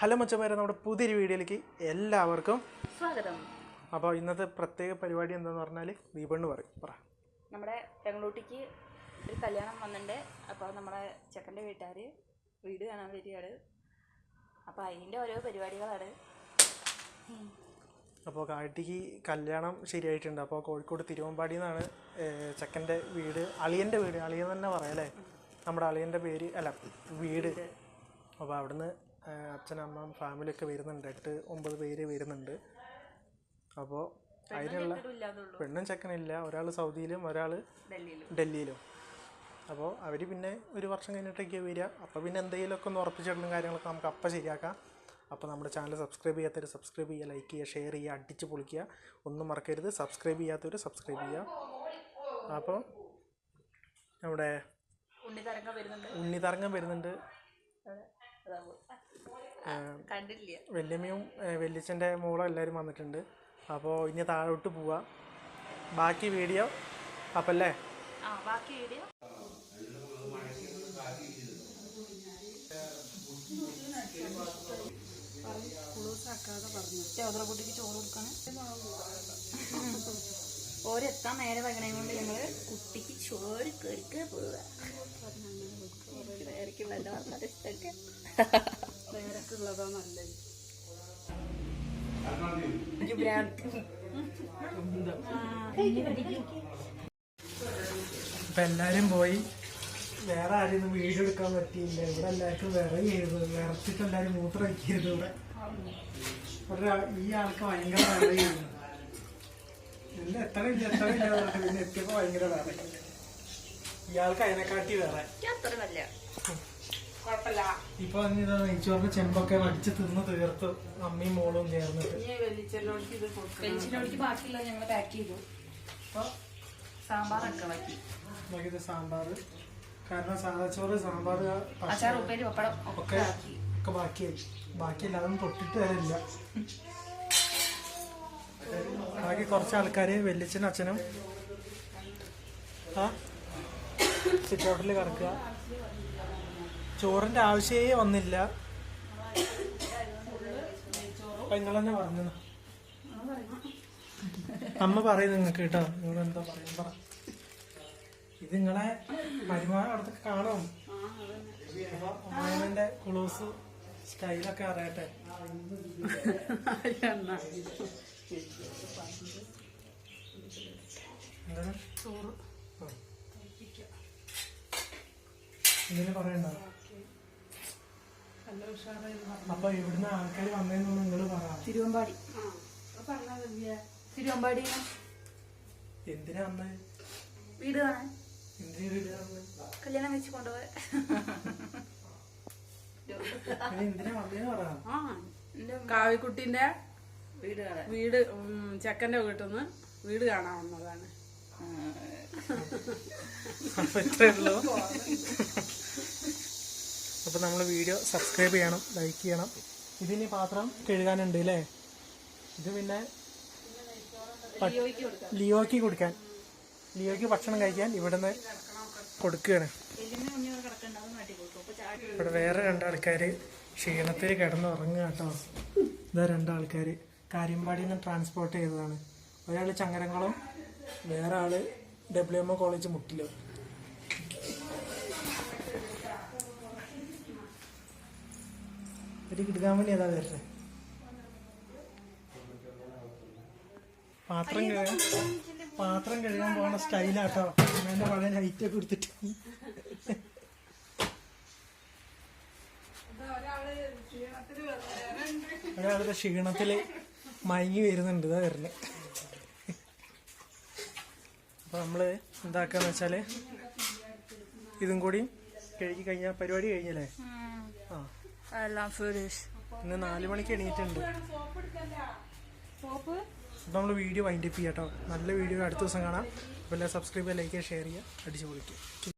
Hello മച്ചന്മാരെ നമ്മുടെ പുതിയൊരു വീഡിയോയിലേക്ക് എല്ലാവർക്കും സ്വാഗതം. അപ്പോൾ ഇന്നത്തെ പ്രത്യേക പരിപാടി എന്താന്ന് പറഞ്ഞാൽ ദീപണ്ണ് പറയും. പറ. നമ്മുടെ പെങ്ങളൂട്ടിക്ക് ഒരു കല്യാണം വന്നിട്ടുണ്ട് അപ്പോൾ നമ്മുടെ ചെക്കന്റെ വീട്ടുകാർ വീട് കാണാൻ വരികയാണ്. അപ്പോൾ അതിന്റെ ഓരോ പരിപാടികളാണ്. അപ്പോൾ കാട്ടിക്ക് കല്യാണം ശരിയായിട്ടുണ്ട്. അപ്പോൾ കോഴിക്കോട് തിരുവമ്പാടി എന്നാണ് ചെക്കന്റെ വീട് അളിയന്റെ വീട്. അളിയൻ തന്നെ പറയാം അല്ലേ? നമ്മുടെ അളിയന്റെ പേര് അല്ല വീട്. അപ്പോൾ അവിടുന്ന് അച്ഛൻ അമ്മ ഫാമിലി ഒക്കെ വരുന്നുണ്ട്. എട്ട് ഒമ്പത് പേര് വരുന്നുണ്ട്. അപ്പോൾ അതിനുള്ള പെണ്ണും ചെക്കനില്ല. ഒരാൾ സൗദിയിലും ഒരാൾ ഡൽഹിയിലും. അപ്പോൾ അവർ പിന്നെ ഒരു വർഷം കഴിഞ്ഞിട്ടൊക്കെ വരിക. അപ്പോൾ പിന്നെ എന്തെങ്കിലുമൊക്കെ ഒന്ന് ഉറപ്പിച്ചിടുന്ന കാര്യങ്ങളൊക്കെ നമുക്ക് അപ്പം ശരിയാക്കാം. അപ്പോൾ നമ്മുടെ ചാനൽ സബ്സ്ക്രൈബ് ചെയ്യാത്തവർ സബ്സ്ക്രൈബ് ചെയ്യുക ലൈക്ക് ചെയ്യുക ഷെയർ ചെയ്യുക അടിച്ച് പൊളിക്കുക. ഒന്നും മറക്കരുത്. സബ്സ്ക്രൈബ് ചെയ്യാത്തവർ സബ്സ്ക്രൈബ് ചെയ്യുക. അപ്പോൾ നമ്മുടെ ഉണ്ണിതരംഗം വരുന്നുണ്ട്. ഉണ്ണിതരംഗം വരുന്നുണ്ട്. വല്യമ്മയും വല്യച്ഛന്റെ മോളും എല്ലാവരും വന്നിട്ടുണ്ട്. അപ്പോൾ ഇനി താഴോട്ട് പോവാം. ബാക്കി വീഡിയോ അപ്പല്ലേ? ആ ബാക്കി വീഡിയോ. ചൗദറക്കുട്ടിക്ക് ചോറ് കൊടുക്കാണ് ഓരെത്താൻ നേരെ വകണേ കൊണ്ട് ഞങ്ങൾ കുട്ടിക്ക് ചോറ് കേറി പോവുക നല്ല എല്ലാരും ഇഷ്ടമൊക്കെ. ഇപ്പം എല്ലാവരും പോയി. വേറെ ആരും വീഡിയോ എടുക്കാൻ പറ്റിയില്ല. ഇവിടെ എല്ലാവർക്കും വിറയരുത് വിറച്ചിട്ട് എല്ലാരും മൂത്രം വയ്ക്കരുത് ഇവിടെ. ഈ ആൾക്ക് ഭയങ്കര വിറയായിരുന്നു എല്ലാം എത്ര ഇല്ല എത്ര ഇല്ല പിന്നെ എത്തിയപ്പോ ഭയങ്കര വിറ ഇയാൾക്ക് അതിനെക്കാട്ടി വേറെ അത്ര നല്ല ഇപ്പൊ ഇതാ നെയ്ച്ചോറിന് ചെമ്പൊക്കെ വടിച്ച് തിന്ന് തീർത്ത്. അമ്മയും മോളും ചേർന്നിട്ട്. പെൻഷനോടിക്ക് ബാക്കിയുള്ളത് ഞങ്ങൾ പാക്ക് ചെയ്തു. സാമ്പാറൊക്കെ ബാക്കി. ഇത് സാമ്പാർ കാരണം സാധാ ചോറ് സാമ്പാർ അച്ചാർ ഉപ്പേരി പപ്പടം ഒക്കെ ഒക്കെ ബാക്കിയായി. ബാക്കിയില്ല അതൊന്നും തൊട്ടിട്ട് വരില്ല. ബാക്കി കുറച്ച് ആൾക്കാർ വെല്ലിച്ചനും അച്ഛനും. ആ സിറ്റൗട്ടിൽ കിടക്കുക ചോറിന്റെ ആവശ്യമേ വന്നില്ല. നിങ്ങൾ പറഞ്ഞു. അമ്മ പറയും നിങ്ങൾക്ക് കേട്ടോ. നിങ്ങൾ എന്താ പറയും. പറ. ഇത് നിങ്ങളെ വരുമാനം അവിടത്തൊക്കെ കാണും. അപ്പൊ ക്ലോസ് കുളൂസ് സ്റ്റൈലൊക്കെ അറിയട്ടെ. എന്താണ്? ചോറ്. ഇതിന് പറയണ്ട? അപ്പൊ ഇവിടുന്ന് ആൾക്കാർ വന്നതെന്ന് നിങ്ങൾ പറയാം തിരുവമ്പാടി. തിരുവമ്പാടി. എന്തിനാ അന്ന് വീട് കാണാൻ. എന്തിനാ വീട് വന്നത് കല്യാണം വെച്ച് കൊണ്ടുപോയ. എന്തിനാ വന്നതെന്ന് പറ. എന്റെ കാവിക്കുട്ടിന്റെ വീട് വീട് ചെക്കന്റെ വീട്ടിൽ നിന്ന് വീട് കാണാൻ വന്നതാണ്. അപ്പൊ ഇത്രേ ഉള്ളൂ അപ്പൊ നമ്മൾ വീഡിയോ സബ്സ്ക്രൈബ് ചെയ്യണം ലൈക്ക് ചെയ്യണം. ഇതിനി പാത്രം കഴുകാനുണ്ട് അല്ലേ ഇത് പിന്നെ ലിയോയ്ക്ക് കൊടുക്കാൻ. ലിയോയ്ക്ക് ഭക്ഷണം കഴിക്കാൻ ഇവിടുന്ന് കൊടുക്കുകയാണ് ഇവിടെ വേറെ രണ്ടാൾക്കാർ ക്ഷീണത്തിൽ കിടന്ന് ഉറങ്ങുക കേട്ടോ. ഇതാ രണ്ടാൾക്കാർ കാര്യമ്പാടിയിൽ നിന്ന് ട്രാൻസ്പോർട്ട് ചെയ്തതാണ്. ഒരാൾ ചങ്ങരംകുളം വേറെ ആൾ ഡബ്ല്യു എം ഒ കോളേജ് മുട്ടിലോ ഒരു കിടക്കാൻ വേണ്ടി ഏതാ വരുന്നത് പാത്രം കഴുകാൻ പാത്രം കഴുകാൻ പോകണ സ്റ്റൈലാട്ടോ അമ്മേന്റെ പഴയ ലൈറ്റൊക്കെ എടുത്തിട്ട്. ഒരാളുടെ ക്ഷീണത്തിൽ മയങ്ങി വരുന്നുണ്ട്. ഇതാ വരുന്നത് അപ്പൊ നമ്മൾ എന്താക്കാന്ന് വെച്ചാൽ ഇതും കൂടി കഴുകി കഴിഞ്ഞാൽ പരിപാടി കഴിഞ്ഞല്ലേ? ആ. എല്ലാം ഫിനിഷ് ഇന്ന് നാല് മണിക്ക് എണീറ്റുണ്ട് അപ്പൊ നമ്മൾ വീഡിയോ വൈൻഡപ്പ് ചെയ്യാം കേട്ടോ നല്ല വീഡിയോ അടുത്ത ദിവസം കാണാം. അപ്പോൾ എല്ലാം സബ്സ്ക്രൈബ് ചെയ്യുക ലൈക്ക് ചെയ്യുക. ഷെയർ ചെയ്യുക അടിച്ചു പൊളിക്കുക